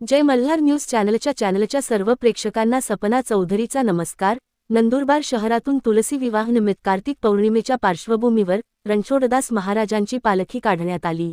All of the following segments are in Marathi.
जय मल्हार न्यूज चॅनलच्या चॅनलच्या सर्व प्रेक्षकांना सपना चौधरीचा नमस्कार. नंदुरबार शहरातून तुलसी विवाहनिमित्त कार्तिक पौर्णिमेच्या पार्श्वभूमीवर रणछोडदास महाराजांची पालखी काढण्यात आली.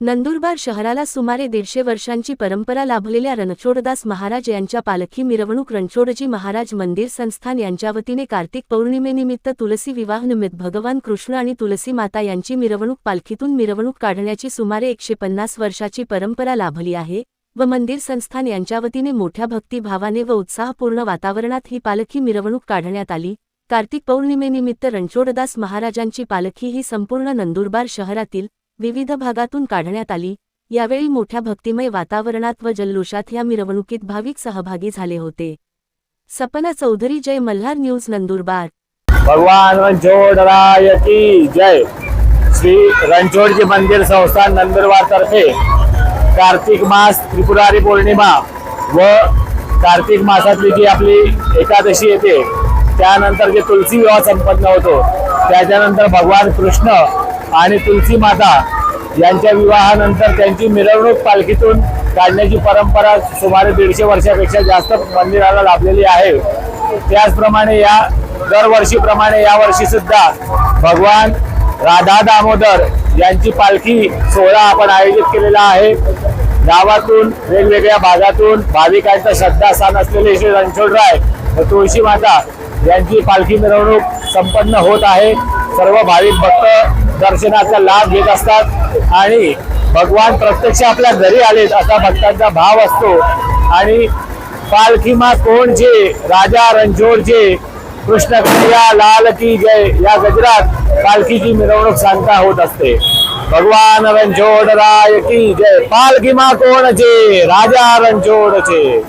नंदुरबार शहराला सुमारे दीडशे वर्षांची परंपरा लाभलेल्या रणछोडदास महाराज यांच्या पालखी मिरवणूक रणछोडजी महाराज मंदिर संस्थान यांच्या वतीने कार्तिक पौर्णिमेनिमित्त तुलसी विवाहनिमित्त भगवान कृष्ण आणि तुलसी माता यांची मिरवणूक पालखीतून मिरवणूक काढण्याची सुमारे एकशे पन्नास वर्षाची परंपरा लाभली आहे. व मंदिर संस्थान यांच्या वतीने मोठ्या भक्तिभावाने व उत्साहपूर्ण वातावरणात ही पालखी मिरवणूक काढण्यात आली. कार्तिक पौर्णिमेनिमित्त रणछोडदास महाराजांची पालखी ही संपूर्ण नंदुरबार शहरातील विविध भागातून काढण्यात आली. यावेळी मोठ्या भक्तिमय वातावरणात व जल्लोषात या मिरवणुकीत भाविक सहभागी झाले होते. सपना चौधरी जय मल्हार न्यूज नंदुरबार. भगवान रणछोडराय की जय. श्री रणछोडजी मंदिर संस्थान नंदुरबार तर्फे. कार्तिक मास त्रिपुरारी पौर्णिमा व कार्तिक मासातली जी आपली एकादशी येते त्यानंतर जे तुलसी विवाह संपन्न होतो त्याच्यानंतर भगवान कृष्ण आणि तुलसी माता यांच्या विवाहानंतर त्यांची मिरवणूक पालखीतून काढण्याची परंपरा सुमारे दीडशे वर्षापेक्षा जास्त मंदिराला लाभलेली आहे. त्याचप्रमाणे या दरवर्षीप्रमाणे यावर्षी सुद्धा भगवान राधा दामोदर यांची पालखी सोहळा आपण आयोजित केलेला आहे. गावातून वेगवेगळ्या भागातून भाविकांचं श्रद्धास्थान असलेले श्री रणछोडराय व तुळशी माता यांची पालखी मिरवणूक संपन्न होत आहे. सर्व भाविक भक्त दर्शनाचा लाभ घेत असतात आणि भगवान प्रत्यक्ष आपल्या घरी आलेत असा भक्तांचा भाव असतो. आणि पालखीमा कोण जे? राजा रणछोडचे कृष्ण कन्हैया लाल की जय. या गजरात पालखीची मिरवणूक सांगता होत असते. भगवान रणछोड राय की जय. पालखी मा कोणचे? राजा रणछोडचे.